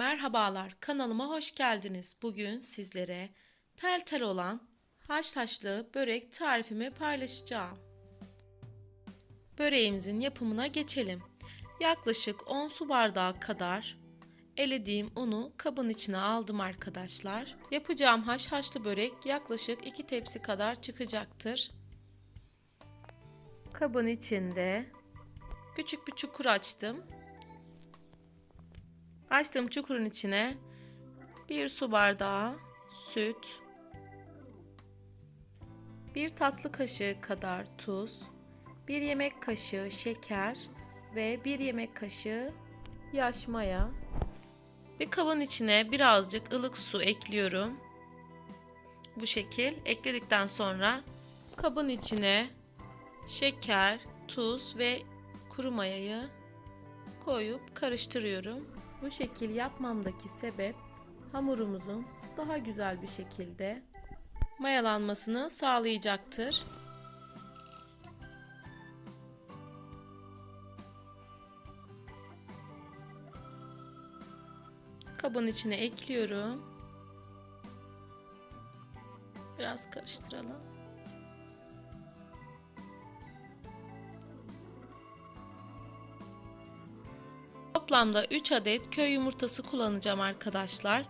Merhabalar, kanalıma hoş geldiniz. Bugün sizlere tel tel olan haşhaşlı börek tarifimi paylaşacağım. Böreğimizin yapımına geçelim. Yaklaşık 10 su bardağı kadar elediğim unu kabın içine aldım arkadaşlar. Yapacağım haşhaşlı börek yaklaşık 2 tepsi kadar çıkacaktır. Kabın içinde küçük bir çukur açtım. Açtığım çukurun içine bir su bardağı süt, bir tatlı kaşığı kadar tuz, bir yemek kaşığı şeker ve bir yemek kaşığı yaş maya. Bir kabın içine birazcık ılık su ekliyorum. Bu şekil ekledikten sonra kabın içine şeker, tuz ve kuru mayayı koyup karıştırıyorum. Bu şekil yapmamdaki sebep hamurumuzun daha güzel bir şekilde mayalanmasını sağlayacaktır. Kabın içine ekliyorum. Biraz karıştıralım. Toplamda 3 adet köy yumurtası kullanacağım arkadaşlar.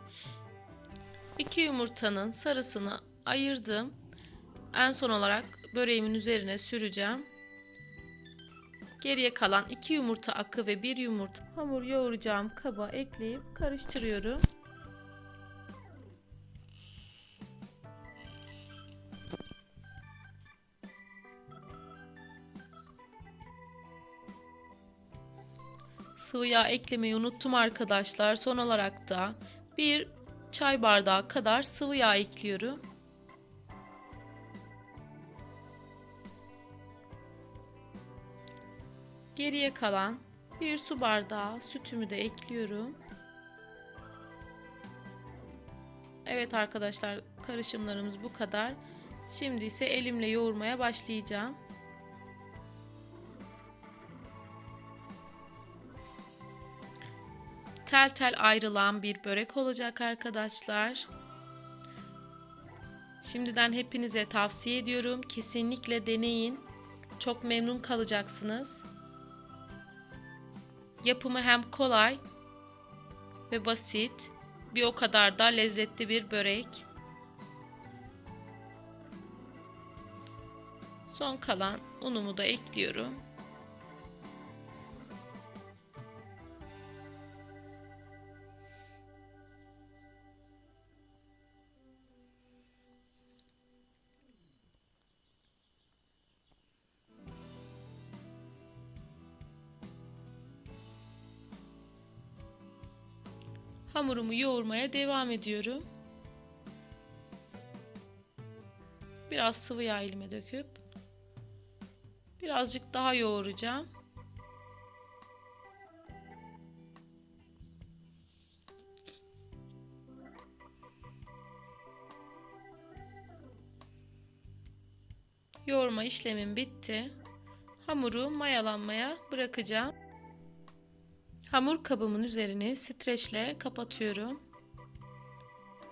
2 yumurtanın sarısını ayırdım. En son olarak böreğimin üzerine süreceğim. Geriye kalan 2 yumurta akı ve 1 yumurta hamur yoğuracağım kaba ekleyip karıştırıyorum. Sıvı yağ eklemeyi unuttum arkadaşlar. Son olarak da bir çay bardağı kadar sıvı yağ ekliyorum. Geriye kalan bir su bardağı sütümü de ekliyorum. Evet arkadaşlar karışımlarımız bu kadar. Şimdi ise elimle yoğurmaya başlayacağım. Tel tel ayrılan bir börek olacak arkadaşlar. Şimdiden hepinize tavsiye ediyorum. Kesinlikle deneyin. Çok memnun kalacaksınız. Yapımı hem kolay ve basit, bir o kadar da lezzetli bir börek. Son kalan unumu da ekliyorum. Hamurumu yoğurmaya devam ediyorum. Biraz sıvı yağ elime döküp birazcık daha yoğuracağım. Yoğurma işlemim bitti. Hamuru mayalanmaya bırakacağım. Hamur kabımın üzerini streçle kapatıyorum.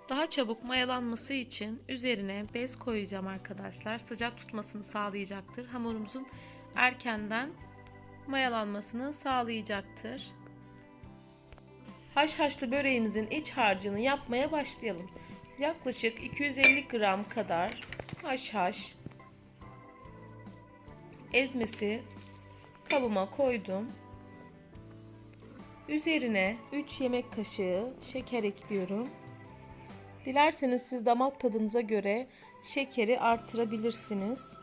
Daha çabuk mayalanması için üzerine bez koyacağım arkadaşlar. Sıcak tutmasını sağlayacaktır. Hamurumuzun erkenden mayalanmasını sağlayacaktır. Haşhaşlı böreğimizin iç harcını yapmaya başlayalım. Yaklaşık 250 gram kadar haşhaş ezmesi kabıma koydum. Üzerine 3 yemek kaşığı şeker ekliyorum. Dilerseniz siz damak tadınıza göre şekeri artırabilirsiniz.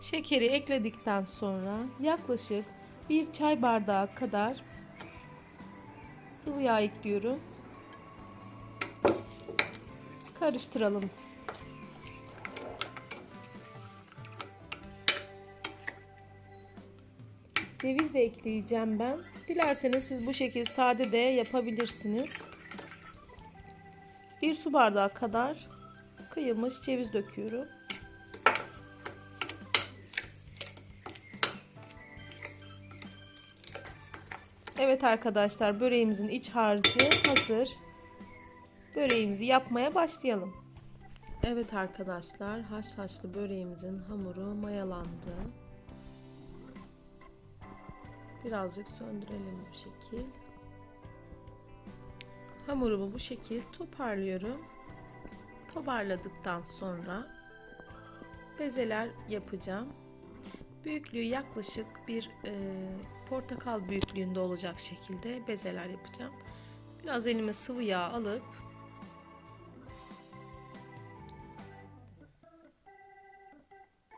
Şekeri ekledikten sonra yaklaşık bir çay bardağı kadar sıvı yağ ekliyorum. Karıştıralım. Ceviz de ekleyeceğim ben. Dilerseniz siz bu şekil sade de yapabilirsiniz. Bir su bardağı kadar kıyılmış ceviz döküyorum. Evet arkadaşlar böreğimizin iç harcı hazır. Böreğimizi yapmaya başlayalım. Evet arkadaşlar haşhaşlı böreğimizin hamuru mayalandı. Birazcık söndürelim bu şekil. Hamurumu bu şekil toparlıyorum. Toparladıktan sonra bezeler yapacağım. Büyüklüğü yaklaşık bir e, portakal büyüklüğünde olacak şekilde bezeler yapacağım. Biraz elime sıvı yağ alıp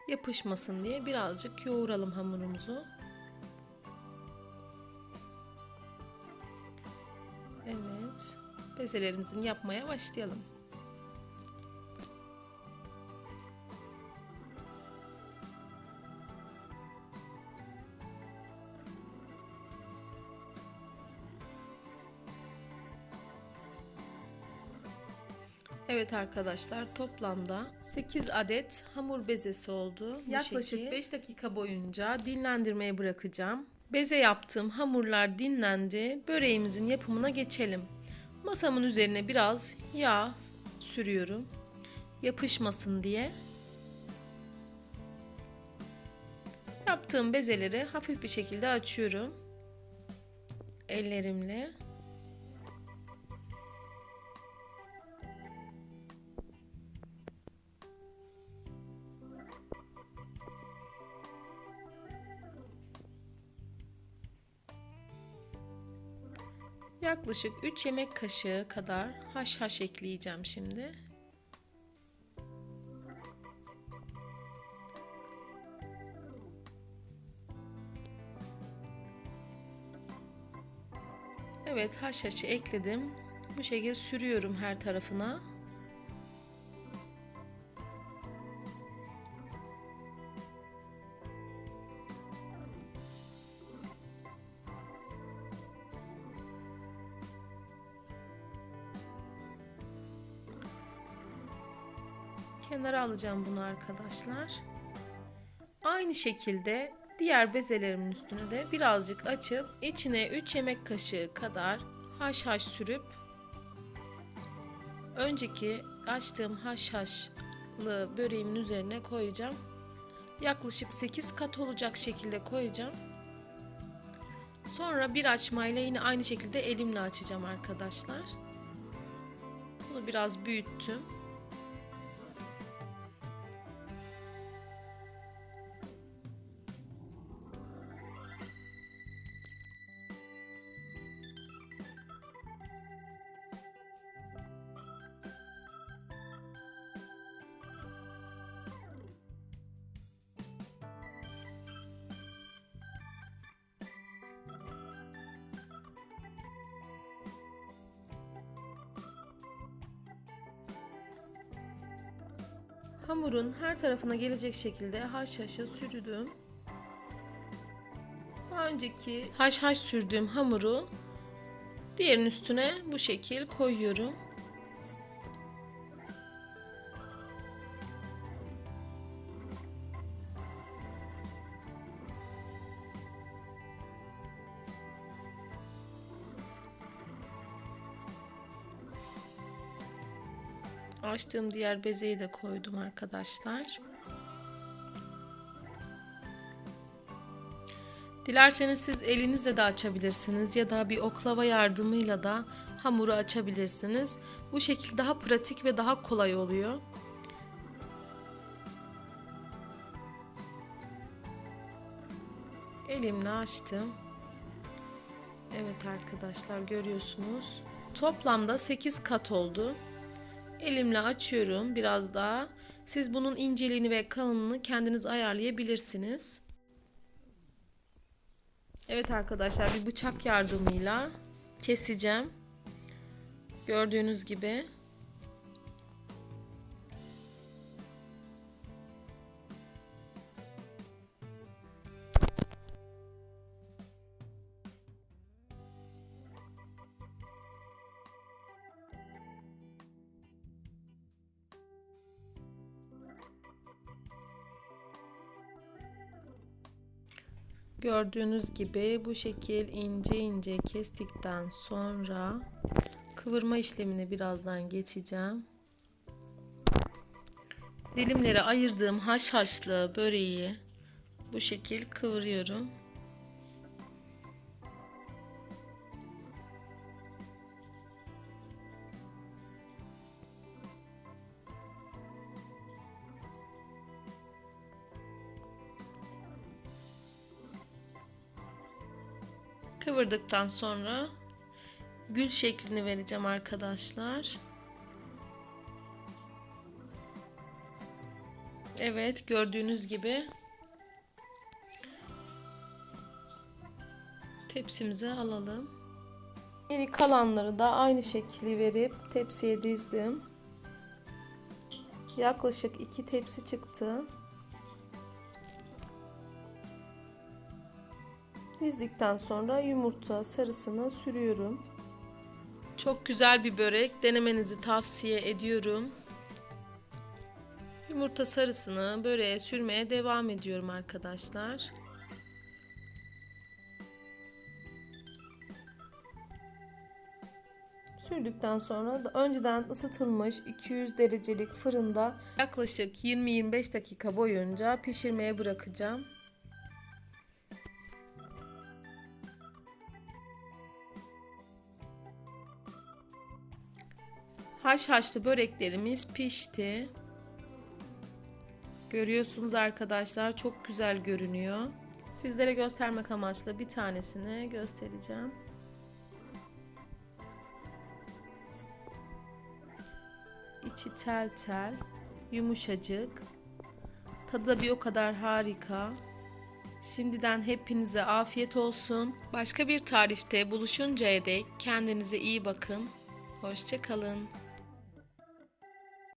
yapışmasın diye birazcık yoğuralım hamurumuzu. Evet. Bezelerimizin yapmaya başlayalım. Evet arkadaşlar toplamda 8 adet hamur bezesi oldu. Bu Yaklaşık şekil. 5 dakika boyunca dinlendirmeye bırakacağım. Beze yaptığım hamurlar dinlendi. Böreğimizin yapımına geçelim. Masamın üzerine biraz yağ sürüyorum. Yapışmasın diye. Yaptığım bezeleri hafif bir şekilde açıyorum. Ellerimle. Yaklaşık 3 yemek kaşığı kadar haşhaş ekleyeceğim şimdi. Evet haşhaşı ekledim. Bu şekilde sürüyorum her tarafına. Kenara alacağım bunu arkadaşlar. Aynı şekilde diğer bezelerimin üstüne de birazcık açıp içine 3 yemek kaşığı kadar haşhaş sürüp önceki açtığım haşhaşlı böreğimin üzerine koyacağım. Yaklaşık 8 kat olacak şekilde koyacağım. Sonra bir açmayla yine aynı şekilde elimle açacağım arkadaşlar. Bunu biraz büyüttüm. Hamurun her tarafına gelecek şekilde haşhaşı sürdüm. Daha önceki haşhaş sürdüğüm hamuru diğerinin üstüne bu şekil koyuyorum. Açtığım diğer bezeyi de koydum arkadaşlar. Dilerseniz siz elinizle de açabilirsiniz ya da bir oklava yardımıyla da hamuru açabilirsiniz. Bu şekilde daha pratik ve daha kolay oluyor. Elimle açtım. Evet arkadaşlar görüyorsunuz. Toplamda 8 kat oldu. Elimle açıyorum biraz daha. Siz bunun inceliğini ve kalınlığını kendiniz ayarlayabilirsiniz. Evet arkadaşlar bir bıçak yardımıyla keseceğim. Gördüğünüz gibi. Gördüğünüz gibi bu şekil ince ince kestikten sonra kıvırma işlemini birazdan geçeceğim. Dilimlere ayırdığım haşhaşlı böreği bu şekil kıvırıyorum. Kıvırdıktan sonra gül şeklini vereceğim arkadaşlar. Evet gördüğünüz gibi tepsimize alalım. Geri kalanları da aynı şekli verip tepsiye dizdim. Yaklaşık iki tepsi çıktı. Dizdikten sonra yumurta sarısını sürüyorum. Çok güzel bir börek. Denemenizi tavsiye ediyorum. Yumurta sarısını böreğe sürmeye devam ediyorum arkadaşlar. Sürdükten sonra da önceden ısıtılmış 200 derecelik fırında yaklaşık 20-25 dakika boyunca pişirmeye bırakacağım. Haşhaşlı böreklerimiz pişti. Görüyorsunuz arkadaşlar çok güzel görünüyor. Sizlere göstermek amaçlı bir tanesini göstereceğim. İçi tel tel, yumuşacık. Tadı da bir o kadar harika. Şimdiden hepinize afiyet olsun. Başka bir tarifte buluşuncaya dek kendinize iyi bakın. Hoşçakalın.